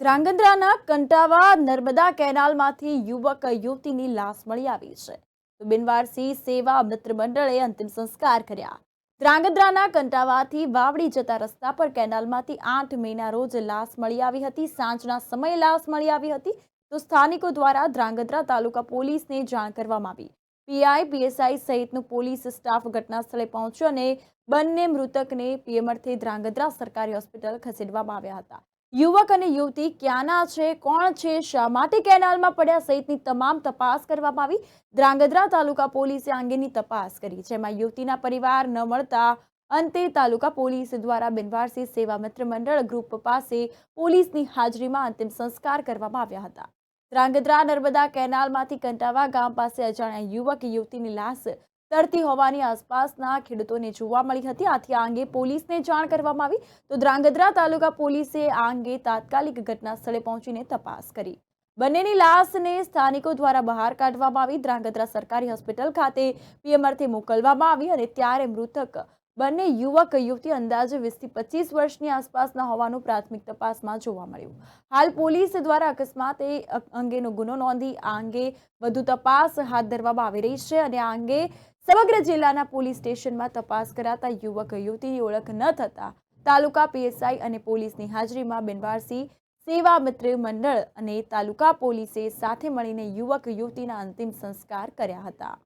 ધ્રાંગધ્રાના કંટાવા નર્મદા કેનાલમાંથી યુવક યુવતીની લાશ મળી આવી છે. તો બિનવારસી સેવા મિત્ર મંડળે અંતિમ સંસ્કાર કર્યા. ધ્રાંગધ્રાના કંટાવાથી વાવડી જતા રસ્તા પર કેનાલમાંથી આઠ મેના રોજ લાશ મળી આવી હતી. સાંજના સમયે લાશ મળી આવી હતી. તો સ્થાનિકો દ્વારા ધ્રાંગધ્રા તાલુકા પોલીસને જાણ કરવામાં આવી. પીઆઈ, પીએસઆઈ સહિતનું પોલીસ સ્ટાફ ઘટના સ્થળે પહોંચ્યો અને બંને મૃતકને પીએમઆરથી ધ્રાંગધ્રા સરકારી હોસ્પિટલ ખસેડવામાં આવ્યા હતા. યુવક અને યુવતી ક્યાંના છે, કોણ છે, શા માટે કેનાલમાં પડ્યા સહિતની તમામ તપાસ કરવામાં આવી. ધ્રાંગધ્રા તાલુકા પોલીસે અંગેની તપાસ કરી જેમાં યુવતીના પરિવાર ન મળતા અંતે તાલુકા પોલીસ દ્વારા બિનવારસી સેવા મિત્ર મંડળ ગ્રુપ પાસે પોલીસની હાજરીમાં અંતિમ સંસ્કાર કરવામાં આવ્યા હતા. ધ્રાંગધ્રા નર્મદા કેનાલમાંથી કંટાવા ગામ પાસે અજાણ્યા યુવક, યુવતીની લાશ તરતી હોવાની આસપાસના ખેડૂતોને જોવા મળી હતી. આથી આ અંગે પોલીસને જાણ કરવામાં આવી. તો ધ્રાંગધ્રા તાલુકા પોલીસે આ અંગે તાત્કાલિક ઘટના સ્થળે પહોંચીને તપાસ કરી. બંનેની લાશને સ્થાનિકો દ્વારા બહાર કાઢવામાં આવી. ધ્રાંગધ્રા સરકારી હોસ્પિટલ ખાતે પીએમઆરથી મોકલવામાં આવી અને ત્યારે મૃતક બંને યુવક, યુવતી અંદાજે વીસથી પચીસ વર્ષની આસપાસના હોવાનું પ્રાથમિક તપાસમાં જોવા મળ્યું. હાલ પોલીસ દ્વારા અકસ્માત એ અંગેનો ગુનો નોંધી આ અંગે વધુ તપાસ હાથ ધરવામાં આવી રહી છે અને આ અંગે સમગ્ર જિલ્લાના પોલીસ સ્ટેશનમાં તપાસ કરાતા યુવક, યુવતીની ઓળખ ન થતા તાલુકા પીએસઆઈ અને પોલીસની હાજરીમાં બિનવારસી સેવા મિત્ર મંડળ અને તાલુકા પોલીસે સાથે મળીને યુવક, યુવતીના અંતિમ સંસ્કાર કર્યા હતા.